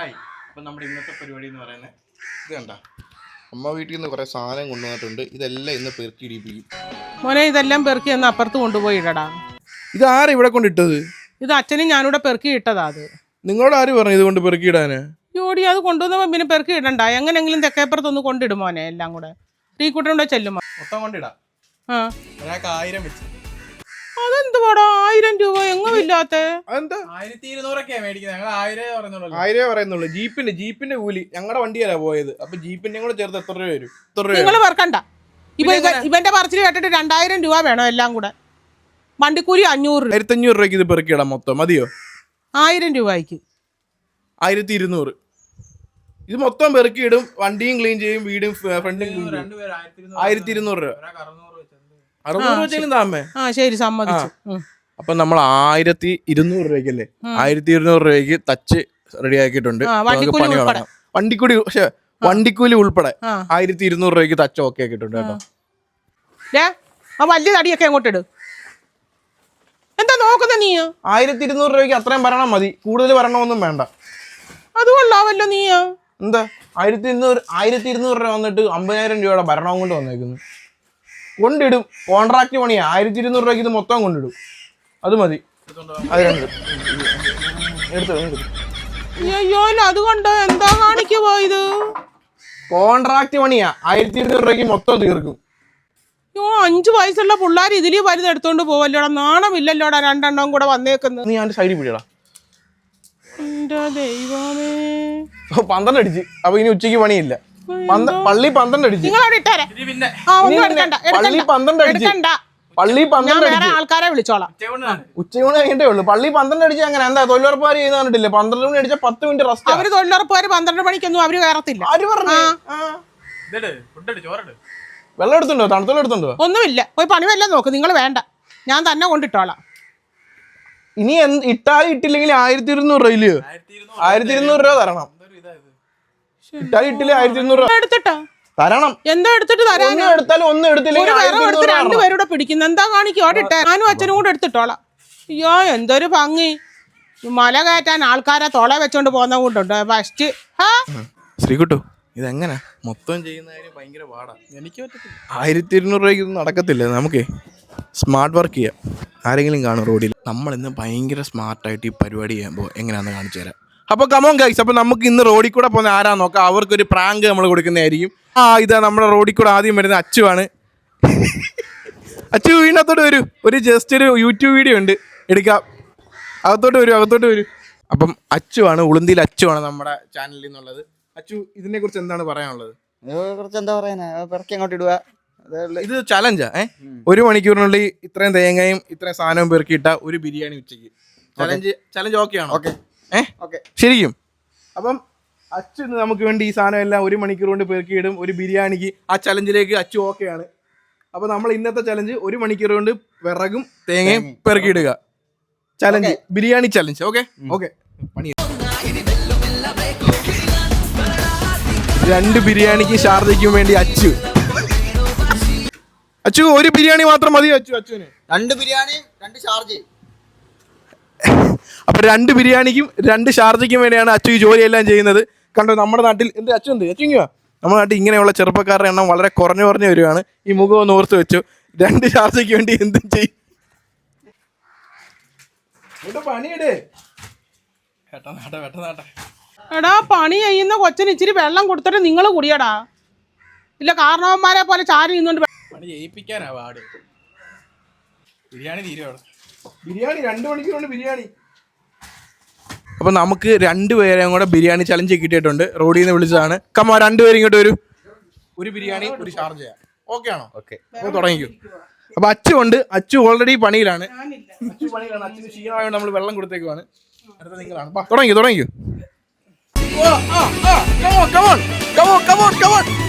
Hi. അപ്പം നമ്മുടെ ഇന്നത്തെ പരിപാടി എന്ന് പറയുന്നത് ഇത് കണ്ട. അമ്മ വീട്ടിൽ നിന്ന് കുറേ സാധനം കൊണ്ടുവന്നിട്ടുണ്ട്. ഇതെല്ലാം ഇന്ന് പെറുക്കി ഇടിപ്പിക്കും. മോനെ ഇതെല്ലാം പെറുക്കി എന്ന് അപ്പുറത്ത് കൊണ്ടുപോയി ഇടടാ. ഇത് ആരാ ഇവിടെ കൊണ്ടിട്ടത്? ഇത് അച്ഛനും ഞാനിവിടെ പെറുക്കി ഇട്ടതാ അത്. നിങ്ങളോട് ആര് പറഞ്ഞു ഇത് കൊണ്ട് പെറുക്കി ഇടാന്? ജോഡി അത് കൊണ്ടുവന്നപ്പോ പിന്നെ പെറുക്കി ഇടണ്ട. എങ്ങനെങ്കിലും തെക്കേപ്പുറത്തൊന്ന് കൊണ്ടിടും മോനെ എല്ലാം കൂടെ. ടീക്കുട്ടന്റെ ചെല്ലുമോ മൊത്തം കൊണ്ടിടാം. ആ. ഒരാൾക്ക് ആയിരം വെച്ച്. അതെന്തുവാടാ? ആയിരം രൂപ എങ്ങും ഇല്ലാത്ത. അതെന്താ? ആയിരത്തി ഇരുന്നൂറൊക്കെയാ മേടിക്കുന്നത്. ഞങ്ങൾ ആയിരം പറയുന്നുള്ളൂ. ആയിരേ പറയുന്നുള്ളൂ. ജീപ്പിന്റെ ജീപ്പിന്റെ കൂലി. ഞങ്ങളുടെ വണ്ടിയല്ല പോയത്. അപ്പൊ ജീപ്പിന്റെ കൂടെ ചേർത്ത് എത്ര രൂപ വരും? എത്ര രൂപ നിങ്ങൾ വർക്കണ്ട. ഇപ്പൊ ഇവന്റെ പറച്ചിൽ കേട്ടിട്ട് രണ്ടായിരം രൂപ വേണോ എല്ലാം കൂടെ. വണ്ടിക്കൂലി അഞ്ഞൂറ് രൂപ. ആയിരത്തി അഞ്ഞൂറ് രൂപയ്ക്ക് ഇത് പെറുക്കി ഇടാം മൊത്തം. മതിയോ? ആയിരം രൂപയ്ക്ക് ആയിരത്തി ഇരുന്നൂറ് ഇത് മൊത്തം പെറുക്കിയിടും. വണ്ടിയും ക്ലീൻ ചെയ്യും വീടും ഫ്രണ്ടും ക്ലീൻ ചെയ്യും. രണ്ടുപേരും ആയിരത്തി ഇരുന്നൂറ് ആയിരത്തി രൂപ വെച്ചെങ്കിലും താമേ. ആ ശരി സമ്മതിച്ചു. അപ്പൊ നമ്മൾ ആയിരത്തി ഇരുന്നൂറ് രൂപയ്ക്കല്ലേ? ആയിരത്തി ഇരുന്നൂറ് രൂപയ്ക്ക് തച്ച് റെഡി ആക്കിയിട്ടുണ്ട്. വണ്ടിക്കൂടി പണി ഉൾപ്പെടെ. വണ്ടിക്കൂലി പക്ഷെ വണ്ടിക്കൂലി ഉൾപ്പെടെ. ആയിരത്തി ഇരുന്നൂറ് രൂപയ്ക്ക് തച്ച് ഓക്കെ ആക്കിയിട്ടുണ്ട് കേട്ടോ. ആ. വലിയ തടിയൊക്കെ അങ്ങോട്ട് ഇട് എന്താ നോക്കുന്ന നീ? ആയിരത്തി ഇരുന്നൂറ് രൂപയ്ക്ക് അത്രയും ഭരണം മതി. കൂടുതൽ ഭരണമൊന്നും വേണ്ട. അത് കൊള്ളാവല്ലോ നീ. എന്താ? ആയിരത്തി ഇരുന്നൂറ് ആയിരത്തി ഇരുന്നൂറ് രൂപ വന്നിട്ട് അമ്പതിനായിരം രൂപയുടെ ഭരണവും കൊണ്ട് വന്നേക്കുന്നു. കൊണ്ടിടും. കോൺട്രാക്ട് പണി ആയിരത്തി ഇരുന്നൂറ് രൂപയ്ക്ക് ഇത് മൊത്തം കൊണ്ടിടും. അത് മതി. അത് രണ്ട്. എടുത്തു അയ്യോ അതുകൊണ്ട് എന്താ കാണിക്കുവോ ഇത് കോൺട്രാക്ട് പണിയാ. ആയിരത്തി ഇരുന്നൂറ് രൂപയ്ക്ക് മൊത്തം തീർക്കും. അയ്യോ അഞ്ചു വയസ്സുള്ള പിള്ളേർ ഇതിലേ വലുത് എടുത്തോണ്ട് പോവല്ലോടാ. നാണമില്ലല്ലോടാ രണ്ടെണ്ണം കൂടെ വന്നേക്കുന്നത്. നീ അവന്റെ സൈഡിൽ പിടിയടാ. എന്റെ ദൈവമേ. പന്ത്രണ്ട് അടിച്ച്. അപ്പൊ ഇനി ഉച്ചയ്ക്ക് പണിയില്ല. പള്ളി പന്ത്രണ്ട് അടിച്ചു. നിങ്ങൾ അവിടെ ഇട്ടേരെ. ഇനി പിന്നെ. ആ ഒന്നും ഇനി എടുക്കണ്ട പള്ളി എടുക്കണ്ട പന്ത്രണ്ട് അടിച്ച്. എടുക്കണ്ട. പള്ളി ഞാൻ പന്ത്രണ്ട് വേറെ അടിച്ച്. ആൾക്കാരെ വിളിച്ചോളാം. ഉച്ചയൂണ് കഴിഞ്ഞിട്ടേ ഉള്ളൂ. പള്ളി പന്ത്രണ്ട് അടിച്ച് അങ്ങനെ എന്താ തൊഴിലുറപ്പുകാർ ചെയ്യുന്ന കണ്ടിട്ടില്ലേ? പന്ത്രണ്ട് മണി അടിച്ച പത്ത് മിനിറ്റ് റെസ്റ്റ് അവർ തൊഴിലുറപ്പുകാർ പന്ത്രണ്ട് മണിക്കൊന്നും അവർ കയറത്തില്ല ആര് പറഞ്ഞു. ആ. വെള്ളം എടുത്തുണ്ടോ? തണുത്തോളം എടുത്തുണ്ടോ? ഒന്നുമില്ല. പോയി പണി വല്ലതും നോക്ക്. നിങ്ങൾ വേണ്ട. ഞാൻ തന്നെ കൊണ്ടിട്ടോളാം. ഇനി എന്ത് ഇട്ടാലും ഇട്ടില്ലെങ്കിൽ ആയിരത്തി ഇരുന്നൂറ് രൂപ ഇല്ലയോ ആയിരത്തി ഇരുന്നൂറ് രൂപ തരണം. ഇട്ടാലും ഇട്ടില്ലേ ആയിരത്തി രൂപ എടുത്തിട്ടാ? തരണം. എന്താ എടുത്തിട്ട് തരാൻ ഒന്നും എടുത്താലും ഒന്നും ഒരു എടുത്തില്ലെങ്കിൽ വിറവ് എടുത്ത് രണ്ടുപേരൂടെ പിടിക്കുന്നു. എന്താ കാണിക്കും? അവിടെ ഇട്ടേ. ഞാനും അച്ഛനും കൂടെ എടുത്തിട്ടോളാം. അയ്യോ എന്തൊരു ഭംഗി. ഈ മല കയറ്റാൻ ആൾക്കാരെ തൊള വെച്ചോണ്ട് പോകുന്ന കൂട്ടുണ്ട് ഫസ്റ്റ്. ഹാ? ശ്രീകുട്ടു. ഇതെങ്ങനെ? മൊത്തം ചെയ്യുന്ന കാര്യം ഭയങ്കര പാടാ. എനിക്ക് പറ്റത്തില്ല. ആയിരത്തി ഇരുന്നൂറ് രൂപയ്ക്ക് ഒന്നും നടക്കത്തില്ല? നമുക്കേ സ്മാർട്ട് വർക്ക് ചെയ്യാം. ആരെങ്കിലും കാണും റോഡിൽ. നമ്മൾ ഇന്ന് ഭയങ്കര സ്മാർട്ടായിട്ട് ഈ പരിപാടി ചെയ്യുമ്പോൾ എങ്ങനെയാണെന്ന് കാണിച്ചു തരാം. അപ്പോൾ കമോൺ ഗൈസ് അപ്പോൾ നമുക്ക് ഇന്ന് റോഡിൽ കൂടെ പോകുന്ന ആരാ നോക്കാം? അവർക്കൊരു പ്രാങ്ക് നമ്മൾ കൊടുക്കുന്നതായിരിക്കും. ആ ഇതാ നമ്മുടെ റോഡിൽ കൂടെ ആദ്യം വരുന്ന അച്ചുവാണ് അച്ചു വീണത്തോട്ട് വരൂ. ഒരു ജസ്റ്റ് ഒരു യൂട്യൂബ് വീഡിയോ ഉണ്ട്. എടുക്കാം. അകത്തോട്ട് വരൂ അകത്തോട്ട് വരൂ. അപ്പം അച്ചുവാണ് ഉളുന്തിയിൽ അച്ചുവാണ് നമ്മുടെ ചാനലിൽ നിന്നുള്ളത്. അച്ചു ഇതിനെ കുറിച്ച് എന്താണ് പറയാനുള്ളത്? എന്താ പറയാനാ പിറക്കി അങ്ങോട്ട് ഇടുക. ഇത് ചലഞ്ചാ ഏ? ഒരു മണിക്കൂറിനുള്ളിൽ ഇത്രയും തേങ്ങയും ഇത്രയും സാധനവും പെറുക്കിയിട്ട ഒരു ബിരിയാണി ഉച്ചയ്ക്ക്. ചലഞ്ച് ചലഞ്ച് ഓക്കെ ആണോ? ഓക്കെ. ഏ? ഓക്കെ. ശരിക്കും? അപ്പം അച്ചു നമുക്ക് വേണ്ടി ഈ സാധനം എല്ലാം ഒരു മണിക്കൂർ കൊണ്ട് പെറുക്കിയിടും ഒരു ബിരിയാണിക്ക് ആ ചലഞ്ചിലേക്ക് അച്ചു ഓക്കെ ആണ് അപ്പൊ നമ്മൾ ഇന്നത്തെ ചലഞ്ച് ഒരു മണിക്കൂർ കൊണ്ട് വിറകും തേങ്ങയും പെറുക്കിയിടുക. Challenge biryani challenge okay? Okay. പണി രണ്ട് ബിരിയാണിക്ക് ഷാർജയ്ക്കും വേണ്ടി അച്ചു. അച്ചു ഒരു ബിരിയാണി മാത്രം മതി അച്ചു അച്ചുവിന്? രണ്ട് ബിരിയാണിയും രണ്ട് ഷാർജ് അപ്പൊ രണ്ട് ബിരിയാണിക്കും രണ്ട് ഷാർജയ്ക്കും വേണ്ടിയാണ് അച്ചു ഈ ജോലിയെല്ലാം ചെയ്യുന്നത്. കണ്ടോ നമ്മുടെ നാട്ടിൽ എന്ത് അച്ചു എന്ത്? അച്ചു ഇങ്ങോ നമ്മുടെ നാട്ടിൽ ഇങ്ങനെയുള്ള ചെറുപ്പക്കാരുടെ എണ്ണം വളരെ കുറഞ്ഞു കുറഞ്ഞു വരുവാണ്. ഈ മുഖം ഒന്ന് ഓർത്ത് വെച്ചു. രണ്ട് ഷാർജയ്ക്ക് വേണ്ടി എന്തും ചെയ്യും? പണിയിടേ. വെട്ടനാട്ടെ വെട്ടനാട്ടെ എടാ പണി ചെയ്യുന്ന കൊച്ചിന് ഇച്ചിരി വെള്ളം കൊടുത്തിട്ട് നിങ്ങൾ കുടിയടാ. ഇല്ല കാരണവന്മാരെ പോലെ ചാരി നിന്നുകൊണ്ട് പണി ചെയ്യിപ്പിക്കാനാ പാട്. ബിരിയാണി തീരുവാണ് ബിരിയാണി രണ്ടു മണിക്കൂർ കൊണ്ട് ബിരിയാണി. അപ്പൊ നമുക്ക് രണ്ടുപേരെയും കൂടെ ബിരിയാണി ചലഞ്ച് കിട്ടിയിട്ടുണ്ട്. റോഡിൽ നിന്ന് വിളിച്ചതാണ്. കമ്മ രണ്ടുപേരും ഇങ്ങോട്ട് വരൂ. ഒരു ബിരിയാണി ഒരു ഷാർജ ഓക്കെ ആണോ? ഓക്കെ അപ്പൊ തുടങ്ങിക്കും. അപ്പൊ അച്ചു ഉണ്ട്. അച്ചു ഓൾറെഡി പണിയിലാണ്. അച്ചു പണിയിലാണ്. അച്ഛന് ക്ഷീണമായോണ്ട് നമ്മൾ വെള്ളം കൊടുത്തേക്കുവാണ്. അടുത്ത നിങ്ങളാണ്. തുടങ്ങി തുടങ്ങിക്കോ തുടങ്ങിക്കോ. ഓ, ആ, ആ, come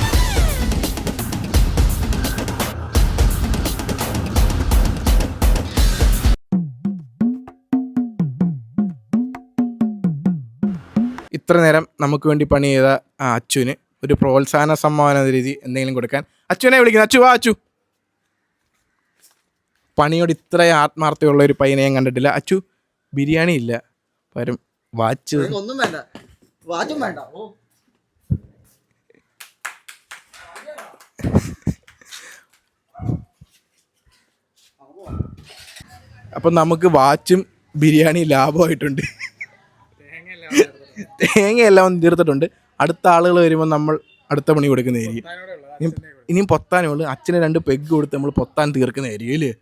ഇത്ര നേരം നമുക്ക് വേണ്ടി പണി ചെയ്ത ആ അച്ചുവിന് ഒരു പ്രോത്സാഹന സമ്മാന എന്ന രീതി എന്തെങ്കിലും കൊടുക്കാൻ. അച്ചുവിനെ വിളിക്കുന്നു. അച്ചു വാ അച്ചു പണിയോട് ഇത്രയും ആത്മാർത്ഥതയുള്ള ഒരു പയ്യനെ ഞാൻ കണ്ടിട്ടില്ല. അച്ചു ബിരിയാണി ഇല്ല. പകരം വാച്ച് ഒന്നും വേണ്ട. വാച്ചും വേണ്ട. അപ്പം നമുക്ക് വാച്ചും ബിരിയാണി ലാഭമായിട്ടുണ്ട്. തേങ്ങയെല്ലാം തീർത്തിട്ടുണ്ട്. അടുത്ത ആളുകൾ വരുമ്പോൾ നമ്മൾ അടുത്ത പണി കൊടുക്കുന്നതായിരിക്കും. ഇനിയും- ഇനിയും പൊത്താനേ ഉള്ളൂ. അച്ഛന് രണ്ട് പെഗ് കൊടുത്ത് നമ്മൾ പൊത്താൻ തീർക്കുന്നതായിരിക്കും ഇല്ലേ